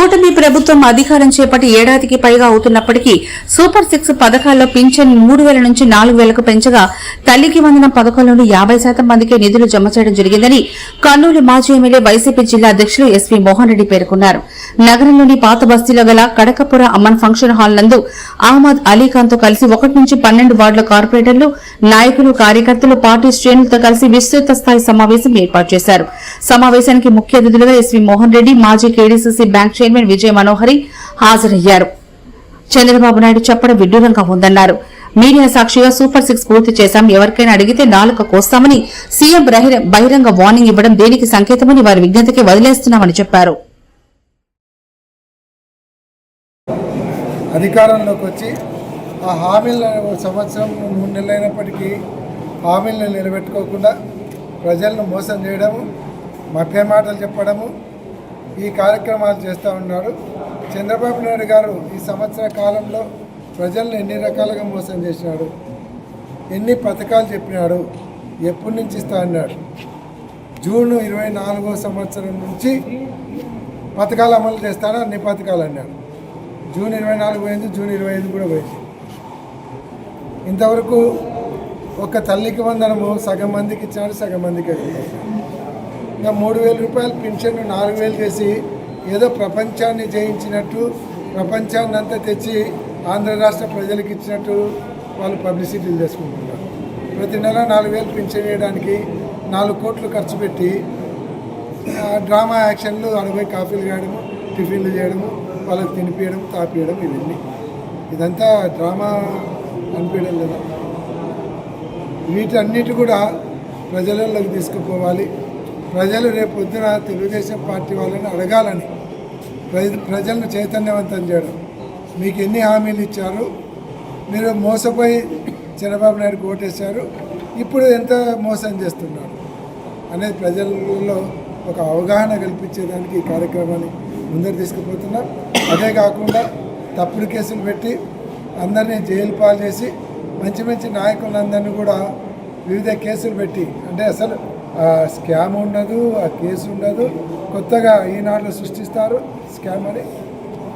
కూటమి ప్రభుత్వం అధికారం చేపట్టి ఏడాదికి పైగా అవుతున్నప్పటికీ సూపర్ సిక్స్ పథకాల్లో పింఛన్ మూడు వేల నుంచి నాలుగు వేలకు పెంచగా తల్లికి వందనం పథకంలోని యాభై శాతం మందికే నిధులు జమ చేయడం జరిగిందని కర్నూలు మాజీ ఎమ్మెల్యే వైసీపీ జిల్లా అధ్యక్షులు ఎస్వీ మోహన్ రెడ్డి పేర్కొన్నారు. నగరంలోని పాత బస్తీలో గల కడకపుర అమ్మన్ ఫంక్షన్ హాల్ నందు అహ్మద్ అలీఖాన్తో కలిసి ఒకటి నుంచి పన్నెండు వార్డుల కార్పొరేటర్లు నాయకులు కార్యకర్తలు పార్టీ శ్రేణులతో కలిసి విస్తృత స్థాయి సమావేశం ఏర్పాటు చేశారు. సమావేశానికి ముఖ్య అతిథులుగా ఎస్వీ మోహన్ రెడ్డి మాజీ KDCC bank chairman Vijaya Manohari హాజరయ్యారు. చంద్రబాబు నాయుడు చెప్పడం విడ్డూరంగా ఉందన్నారు. మీడియా సాక్షిగా సూపర్ సిక్స్ పూర్తి చేశాం. ఎవరికైనా అడిగితే నాలుక కోస్తామని సీఎం బహిర- బహిరంగ వార్నింగ్ ఇవ్వడం దేనికి సంకేతమని వారి విజ్ఞతకి వదిలేస్తున్నామని చెప్పారు. అధికారంలోకి వచ్చి ఆ హామీలను ఒక సంవత్సరం మూడు నెలలైనప్పటికీ హామీలను నిలబెట్టుకోకుండా ప్రజలను మోసం చేయడము మభ్య మాటలు చెప్పడము ఈ కార్యక్రమాలు చేస్తూ ఉన్నారు. చంద్రబాబు నాయుడు గారు ఈ సంవత్సర కాలంలో ప్రజలను ఎన్ని రకాలుగా మోసం చేసినాడు ఎన్ని పథకాలు చెప్పినాడు ఎప్పటి నుంచి ఇస్తా అన్నాడు. జూన్ ఇరవై నాలుగో సంవత్సరం నుంచి పథకాలు అమలు చేస్తాను అన్ని పథకాలు అన్నాడు. జూన్ ఇరవై నాలుగు పోయింది జూన్ ఇరవై ఐదు కూడా పోయింది. ఇంతవరకు ఒక తల్లికి వందనము సగం మందికి ఇచ్చాడు సగం మందికి ఇంకా మూడు వేల రూపాయలు పింఛన్ నాలుగు వేలు చేసి ఏదో ప్రపంచాన్ని జయించినట్టు ప్రపంచాన్ని అంతా తెచ్చి ఆంధ్ర రాష్ట్ర ప్రజలకు ఇచ్చినట్టు వాళ్ళు పబ్లిసిటీలు చేసుకుంటున్నారు. ప్రతి నెల నాలుగు వేలు పింఛన్ వేయడానికి నాలుగు కోట్లు ఖర్చు పెట్టి డ్రామా యాక్షన్లు అనుభవి కాఫీలు చేయడము టిఫిన్లు చేయడము వాళ్ళకి తినిపించడం తాపియడం ఇవన్నీ. ఇదంతా డ్రామా అనిపించడం లేదా? వీటన్నిటి కూడా ప్రజలలోకి తీసుకుపోవాలి. ప్రజలు రేపు పొద్దున తెలుగుదేశం పార్టీ వాళ్ళని అడగాలని ప్రజలను చైతన్యవంతం చేయడం. మీకు ఎన్ని హామీలు ఇచ్చారు? మీరు మోసపోయి చంద్రబాబు నాయుడుకి ఓటేశారు. ఇప్పుడు ఎంత మోసం చేస్తున్నారు? అనేది ప్రజల్లో ఒక అవగాహన కల్పించేదానికి ఈ కార్యక్రమాన్ని ముందరు తీసుకుపోతున్నాం. అదే కాకుండా తప్పుడు కేసులు పెట్టి అందరినీ జైలు పాలు చేసి మంచి మంచి నాయకులందరినీ కూడా వివిధ కేసులు పెట్టి అంటే అసలు స్కామ్ ఉండదు ఆ కేసు ఉండదు. కొత్తగా ఈనాడులో సృష్టిస్తారు స్కామ్ అని.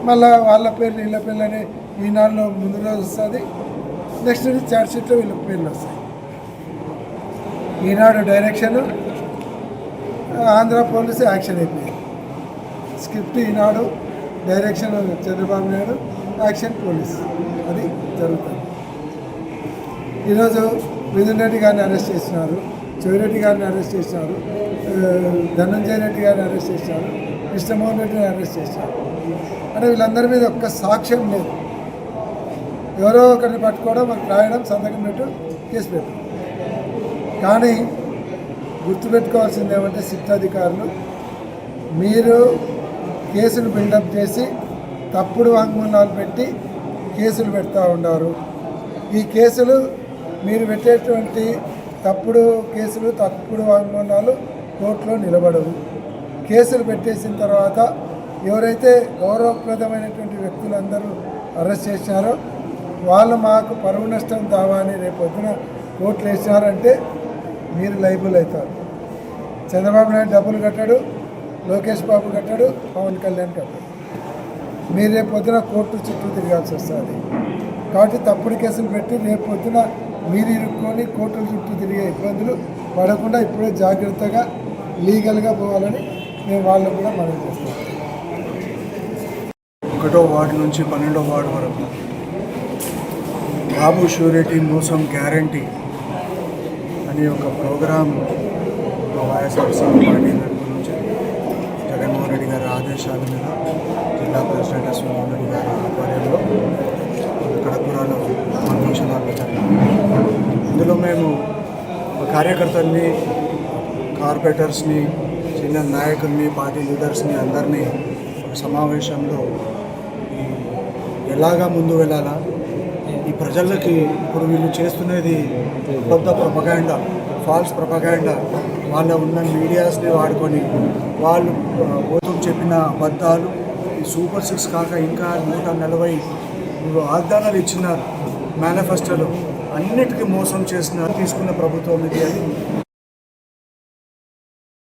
మళ్ళా వాళ్ళ పేర్లు వీళ్ళ పేర్లు అని ఈనాడులో ముందు రోజు వస్తుంది. నెక్స్ట్ చార్జ్ చార్జ్షీట్లో వీళ్ళ పేర్లు వస్తాయి. Eenadu direction Andhra police action అయిపోయింది. Script Eenadu direction Chandrababu Naidu action police. అది జరుగుతుంది. ఈరోజు మిథున్ రెడ్డి గారిని అరెస్ట్ చేసినారు. చెవిరెడ్డి గారిని అరెస్ట్ చేశారు. ధనంజయ రెడ్డి గారిని అరెస్ట్ చేశారు. కృష్ణమోహన్ రెడ్డిని అరెస్ట్ చేశారు. అంటే వీళ్ళందరి మీద ఒక్క సాక్ష్యం లేదు. ఎవరో ఒకరిని పట్టుకోవడం మనకు రాయడం సంతకం పెట్టు కేసు పెట్టు కానీ గుర్తుపెట్టుకోవాల్సింది ఏమంటే సిద్ధాధికారులు మీరు కేసులు బిల్డప్ చేసి తప్పుడు వాంగ్మూలాలు పెట్టి కేసులు పెడతా ఉన్నారు. ఈ కేసులు మీరు పెట్టేటువంటి తప్పుడు కేసులు తప్పుడు వాంగ్మూలాలు కోర్టులో నిలబడవు. కేసులు పెట్టేసిన తర్వాత ఎవరైతే గౌరవప్రదమైనటువంటి వ్యక్తులందరూ అరెస్ట్ చేశారో వాళ్ళు మాకు పరువు నష్టం దావా అని రేపు పొద్దున కోర్టులు వేసినారంటే మీరు లైబుల్ అవుతారు. చంద్రబాబు నాయుడు డబ్బులు కట్టాడు లోకేష్ బాబు కట్టాడు పవన్ కళ్యాణ్ కట్టాడు. మీరు రేపు పొద్దున కోర్టు చుట్టూ తిరగాల్సి వస్తుంది. కాబట్టి తప్పుడు కేసులు పెట్టి రేపు పొద్దున మీరు ఇరుక్కొని కోర్టుల చుట్టూ తిరిగే ఇబ్బందులు పడకుండా ఇప్పుడే జాగ్రత్తగా లీగల్గా పోవాలని మేము వాళ్ళకు కూడా మనం చేస్తాం. ఒకటో వార్డు నుంచి పన్నెండో వార్డు వరకు బాబు షూరిటీ మోసం గ్యారంటీ అనే ఒక ప్రోగ్రాం మా వైఎస్ఆర్సీపీ పార్టీ తరఫు నుంచి జగన్మోహన్ రెడ్డి గారి ఆదేశాల మీద జిల్లా ప్రెసిడెంట్ అశ్వమోహన్ రెడ్డి గారి ఆధ్వర్యంలో కడపూరాలో కార్యకర్తల్ని కార్పొరేటర్స్ని చిన్న నాయకుల్ని పార్టీ లీడర్స్ని అందరినీ ఒక సమావేశంలో ఈ ఎలాగా ముందు వెళ్ళాలా? ఈ ప్రజలకి ఇప్పుడు వీళ్ళు చేస్తున్నది కొత్త ప్రపగాండా ఫాల్స్ ప్రపగాండా వాళ్ళ ఉన్న మీడియాస్ని వాడుకొని వాళ్ళు ఓతం చెప్పిన అబద్ధాలు ఈ సూపర్ సిక్స్ కాక ఇంకా నూట నలభై వాగ్దానాలు ఇచ్చినారు. మేనిఫెస్టోలో అన్నిటికీ మోసం చేసిన తీసుకున్న ప్రభుత్వం ఇది అని